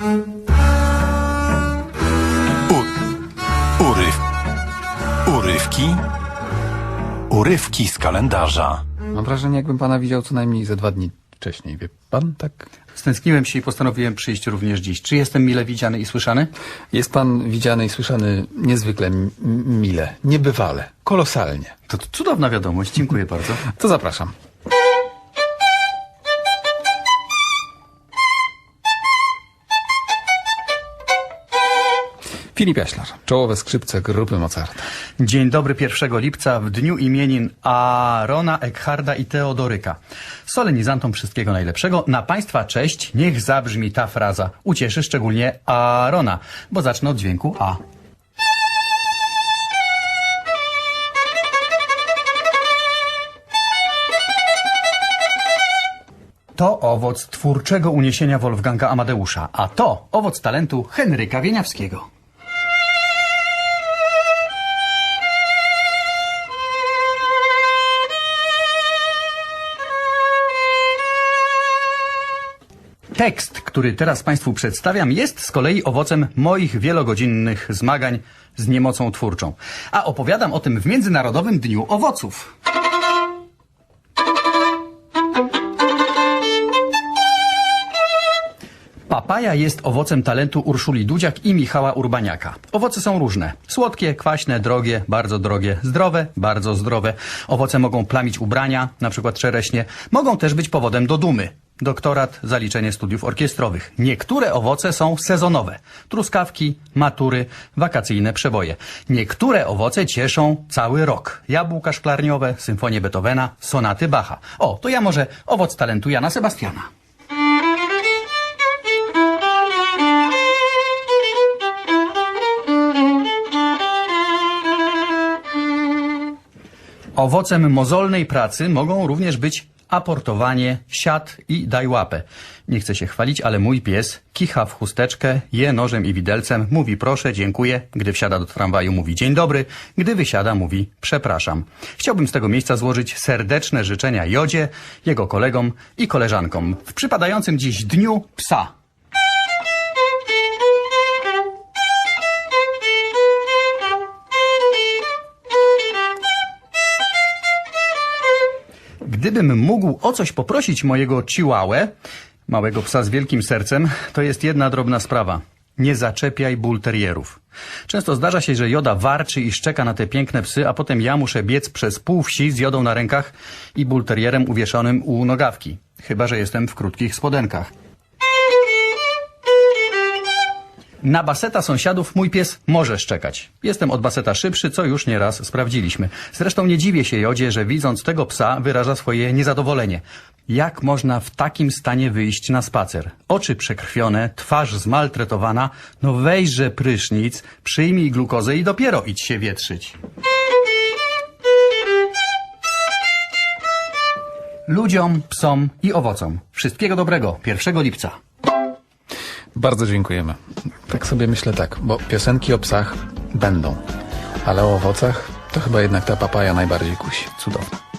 U, uryw, urywki, urywki z kalendarza. Mam wrażenie, jakbym pana widział co najmniej ze dwa dni wcześniej. Wie pan tak? Stęskniłem się i postanowiłem przyjść również dziś. Czy jestem mile widziany i słyszany? Jest pan widziany i słyszany niezwykle mile, niebywale, kolosalnie. To cudowna wiadomość, dziękuję bardzo. To zapraszam. Filip Jaślar, czołowe skrzypce grupy Mozarta. Dzień dobry 1 lipca w dniu imienin Aarona, Ekharda i Teodoryka. Solenizantom wszystkiego najlepszego. Na Państwa cześć niech zabrzmi ta fraza. Ucieszy szczególnie Aarona, bo zacznę od dźwięku A. To owoc twórczego uniesienia Wolfganga Amadeusza, a to owoc talentu Henryka Wieniawskiego. Tekst, który teraz Państwu przedstawiam, jest z kolei owocem moich wielogodzinnych zmagań z niemocą twórczą. A opowiadam o tym w Międzynarodowym Dniu Owoców. Papaja jest owocem talentu Urszuli Dudziak i Michała Urbaniaka. Owoce są różne. Słodkie, kwaśne, drogie, bardzo drogie, zdrowe, bardzo zdrowe. Owoce mogą plamić ubrania, na przykład czereśnie. Mogą też być powodem do dumy. Doktorat, zaliczenie studiów orkiestrowych. Niektóre owoce są sezonowe. Truskawki, matury, wakacyjne przeboje. Niektóre owoce cieszą cały rok. Jabłka szklarniowe, symfonie Beethovena, sonaty Bacha. O, to ja może owoc talentu Jana Sebastiana. Owocem mozolnej pracy mogą również być aportowanie, siat i daj łapę. Nie chcę się chwalić, ale mój pies kicha w chusteczkę, je nożem i widelcem, mówi proszę, dziękuję. Gdy wsiada do tramwaju mówi dzień dobry, gdy wysiada mówi przepraszam. Chciałbym z tego miejsca złożyć serdeczne życzenia Jodzie, jego kolegom i koleżankom w przypadającym dziś Dniu Psa. Gdybym mógł o coś poprosić mojego chihuahua, małego psa z wielkim sercem, to jest jedna drobna sprawa. Nie zaczepiaj bulterierów. Często zdarza się, że Joda warczy i szczeka na te piękne psy, a potem ja muszę biec przez pół wsi z Jodą na rękach i bulterierem uwieszonym u nogawki. Chyba, że jestem w krótkich spodenkach. Na baseta sąsiadów mój pies może szczekać. Jestem od baseta szybszy, co już nieraz sprawdziliśmy. Zresztą nie dziwię się Jodzie, że widząc tego psa wyraża swoje niezadowolenie. Jak można w takim stanie wyjść na spacer? Oczy przekrwione, twarz zmaltretowana, no weźże prysznic, przyjmij glukozę i dopiero idź się wietrzyć. Ludziom, psom i owocom. Wszystkiego dobrego 1 lipca. Bardzo dziękujemy. Tak sobie myślę tak, bo piosenki o psach będą, ale o owocach to chyba jednak ta papaja najbardziej kusi. Cudowna.